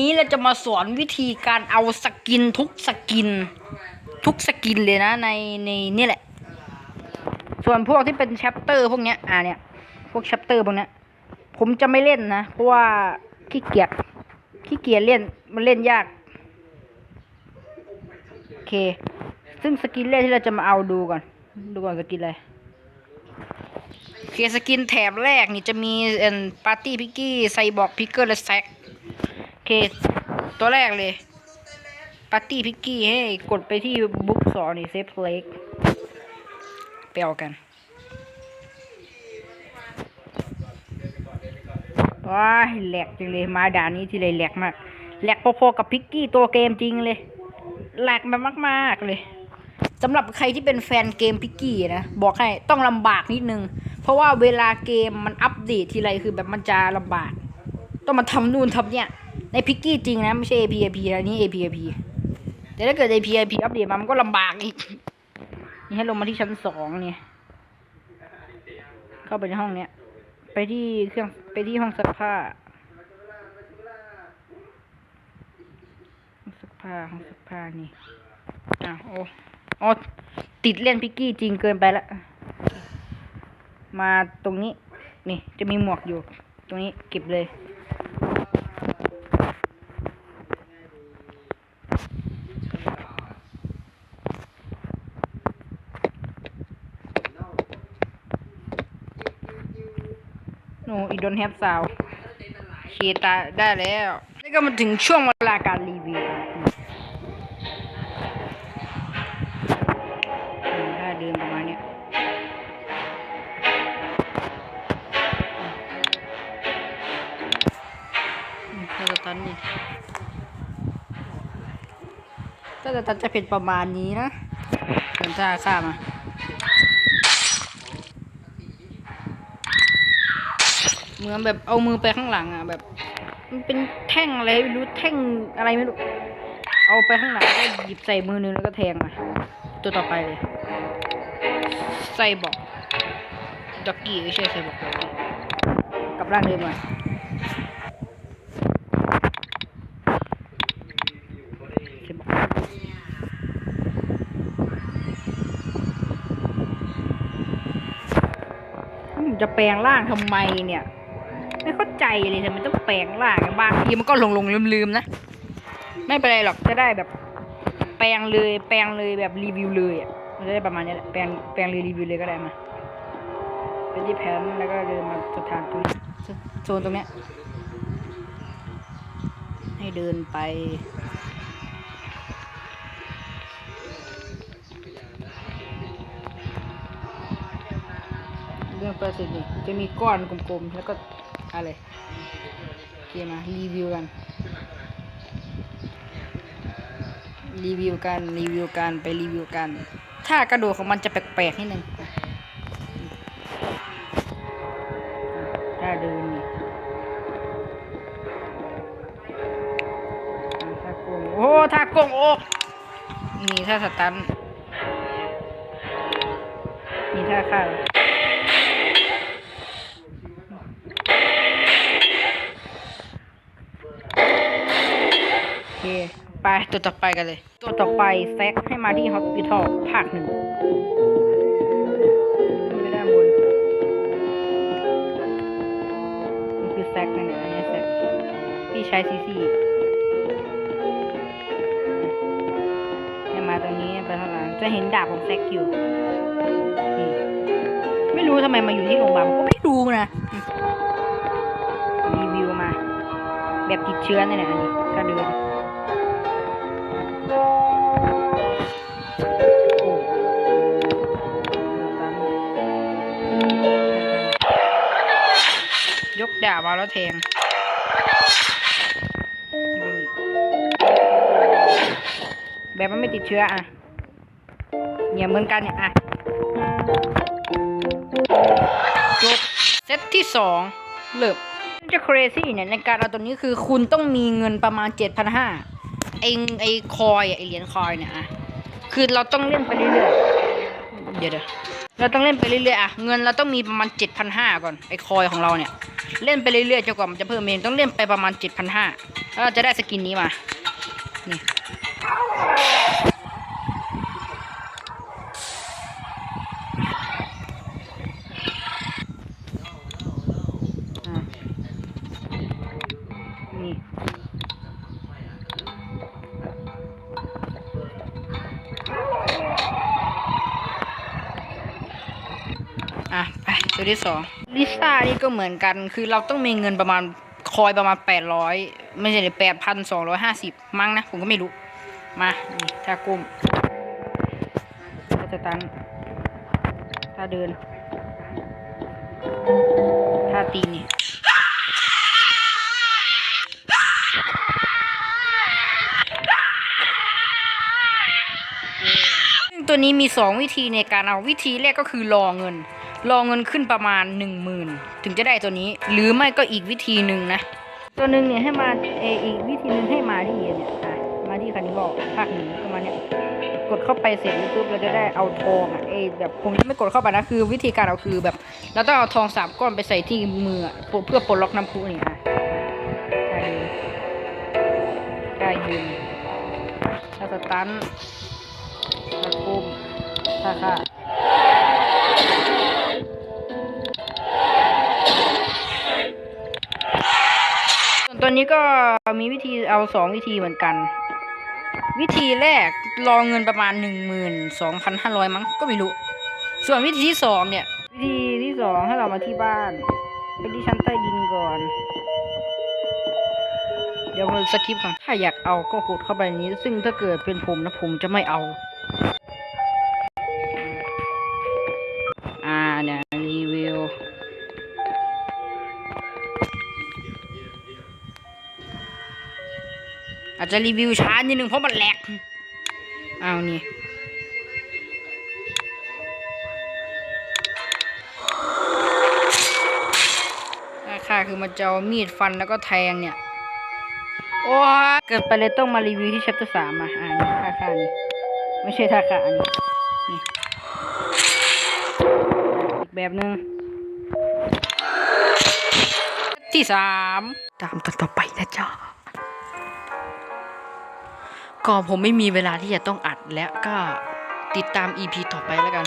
นี้เราจะมาสอนวิธีการเอาสกินทุกสกิน ทุกสกินเลยนะในในนี่แหละ ส่วนพวกที่เป็นแชปเตอร์พวกเนี้ยอ่าเนี่ย พวกแชปเตอร์พวกเนี้ย ผมจะไม่เล่นนะ เพราะว่าขี้เกียจขี้เกียจเล่นมันเล่นยากโอเค ซึ่งสกินแรกที่เราจะมาเอาดูก่อน ดูก่อนสกินอะไรโอเคสกินแถบแรกนี่จะมีเอ็นปาร์ตี้พิกกี้ไซบอร์กพิกเกอร์และแซก เค ตัวแรกเลยปาร์ตี้พิกกี้ให้กดไปที่บุ๊กสอนี่เซฟเพลกไปเอากันว้ายแหลกจังเลยมาด่านนี้ทีไรแหลกมากแหลกพอๆกับพิกกี้ตัวเกมจริงเลยแหลกแบบมากๆเลยสำหรับใครที่เป็นแฟนเกมพิกกี้นะบอกให้ต้องลำบากนิดนึง เพราะว่าเวลาเกมมันอัปเดตทีไรคือแบบมันจะลำบาก ต้องมาทำนู่นทำเนี่ย ในพิกกี้จริงนะ ไม่ใช่ APIP นะนี่ APIP แต่ถ้าเกิด APIP อัปเดตมามันก็ลำบากอีก นี่ให้ลงมาที่ชั้นสองเนี่ย เข้าไปในห้องเนี้ย ไปที่เครื่องไปที่ห้องซักผ้าห้องซักผ้าห้องซักผ้านี่อะโอ้อ๋อติดเล่นพิกกี้จริงเกินไปละมาตรงนี้ นี่จะมีหมวกอยู่ ตรงนี้เก็บเลย โนอีดอนแฮปซาวเคตาได้แล้วนี่ก็มาถึงช่วงเวลาการรีวิวถ้าเดินประมาณเนี้ยอืมถ้าสตันนี่ถ้าสตันจะเป็นประมาณนี้นะเดินท่าข้ามา เหมือนแบบเอามือไปข้างหลังอะแบบ มันเป็นแท่งอะไรไม่รู้แท่งอะไรไม่รู้ เอาไปข้างหลังก็หยิบใส่มือนึงแล้วก็แทงมาตัวต่อไปเลย ใส่บอกจ็อกกี้ไม่ใช่ใส่บอกกับร่างเดิมมาใส่บอกอืมจะแปลงร่างทำไมเนี่ย ไม่เข้าใจเลยทำไมต้องแปลงร่างบางทีมันก็หลงหลงลืมลืมๆนะ ไม่เป็นไรหรอกจะได้แบบ แปลงเลยแปลงเลยแบบรีวิวเลยอะมันจะได้ประมาณนี้แหละแปลงแปลงเลยรีวิวเลยก็ได้มาไปที่แผนแล้วก็เดินมาสถานตรงนี้โซนตรงเนี้ยให้เดินไปเรื่องประสิทธิ์นี่จะมีก้อนกลมๆ แล้วก็ อะไรโอเคมารีวิวกัน รีวิวกันรีวิวกันไปรีวิวกัน ถ้ากระโดดของมันจะแปลกๆนิดนึงถ้าเดินนี่อะถ้าโกงโอ้ถ้าโกงโอ้นี่ถ้าสตันนี่ถ้าข้าว ไปตัวต่อไปกันเลย ตัวต่อไปแซกให้มาที่ฮอสพิทอลภาคหนึ่งไม่ได้บนนี่คือแซกนั่นเองอันนี้แซกพี่ใช้ซีซีให้มาตรงนี้ไปข้างหลังจะเห็นดาบของแซกอยู่ ไม่รู้ทำไมมาอยู่ที่โรงพยาบาลก็ไม่รู้นะรีวิวมา แบบติดเชื้อเนี่ยนะอันนี้ถ้าเดิน ยกดาบมาแล้วแทงแบบมันไม่ติดเชื้ออะเนี่ยเหมือนกันเนี่ยอะจบเซตที่สองเลิกจะ crazy เนี่ยในการเอาตัวนี้คือคุณต้องมีเงินประมาณเจ็ดพันห้าไอไอคอยไอ้เหรียญคอยเนี่ยอะคือเราต้องเล่นไปเรื่อยๆเดี๋ยวเดี๋ยวเราต้องเล่นไปเรื่อยๆอะเงินเราต้องมีประมาณเจ็ดพันห้าก่อนไอ้คอยของเราเนี่ย เล่นไปเรื่อยๆจนกว่ามันจะเพิ่มเองต้องเล่นไปประมาณเจ็ดพันห้าแล้วเราจะได้สกินนี้มา นี่อะนี่อะไปตัวที่สอง ลิซ่านี่ก็เหมือนกัน คือเราต้องมีเงินประมาณคอยประมาณแปดร้อยไม่ใช่แปดพันสองร้อยห้าสิบมั้งนะ ผมก็ไม่รู้ มาถ้ากุ้มถ้าจะตัน ถ้าเดิน ถ้าตีนี่ ซึ่ง ตัวนี้มี 2 วิธีในการเอาวิธีแรกก็คือรอเงิน รอเงินขึ้นประมาณ 1 0,000 ถึงจะได้ตัวนี้ หรือไม่ก็อีกวิธีหนึ่งนะ ตัวหนึ่งเนี่ยให้มาเอออีกวิธีหนึ่งให้มาที่เนี่ยมาที่คันนี้บอกภาคหนึ่งก็มาณเนี่ยกดเข้าไปเสร็จปุ๊บเราจะได้เอาทองอะเอแบบผมจะไม่กดเข้าไปนะคือวิธีการเอาคือแบบเราต้องเอาทองสามก้อนไปใส่ที่มือเพื่อปลดล็อกน้ำพุนี่อะกายยืนถ้าสตัน ถ้ากุ้มถ้าค่ะส่วนตัวนี้ก็มีวิธีเอาสองวิธีเหมือนกัน วิธีแรกรอเงินประมาณหนึ่งหมื่นสองพันห้าร้อยมั้งก็ไม่รู้ ส่วนวิธีที่สองเนี่ย วิธีที่สองให้เรามาที่บ้าน ไปที่ชั้นใต้ดินก่อนเดี๋ยวมันสคริปก่อนถ้าอยากเอาก็กดเข้าไปนี้ ซึ่งถ้าเกิดเป็นผมนะผมจะไม่เอา อ่าเนี่ยรีวิว อาจจะรีวิวช้านิดนึงเพราะมันแหลกเอานี่ราคาคือมันจะเอามีดฟันแล้วก็แทงเนี่ย โอ้เกิดไปเลยต้องมารีวิวที่ชัปเตอร์สามอะอ่านี่ท่าค่านี่ ไม่ใช่ท่าคาอันนี้อีกแบบหนึ่งที่สามตามตอนต่อไปนะจ๊ะก็ผมไม่มีเวลาที่จะต้องอัดแล้วก็ติดตาม EP ต่อไปแล้วกัน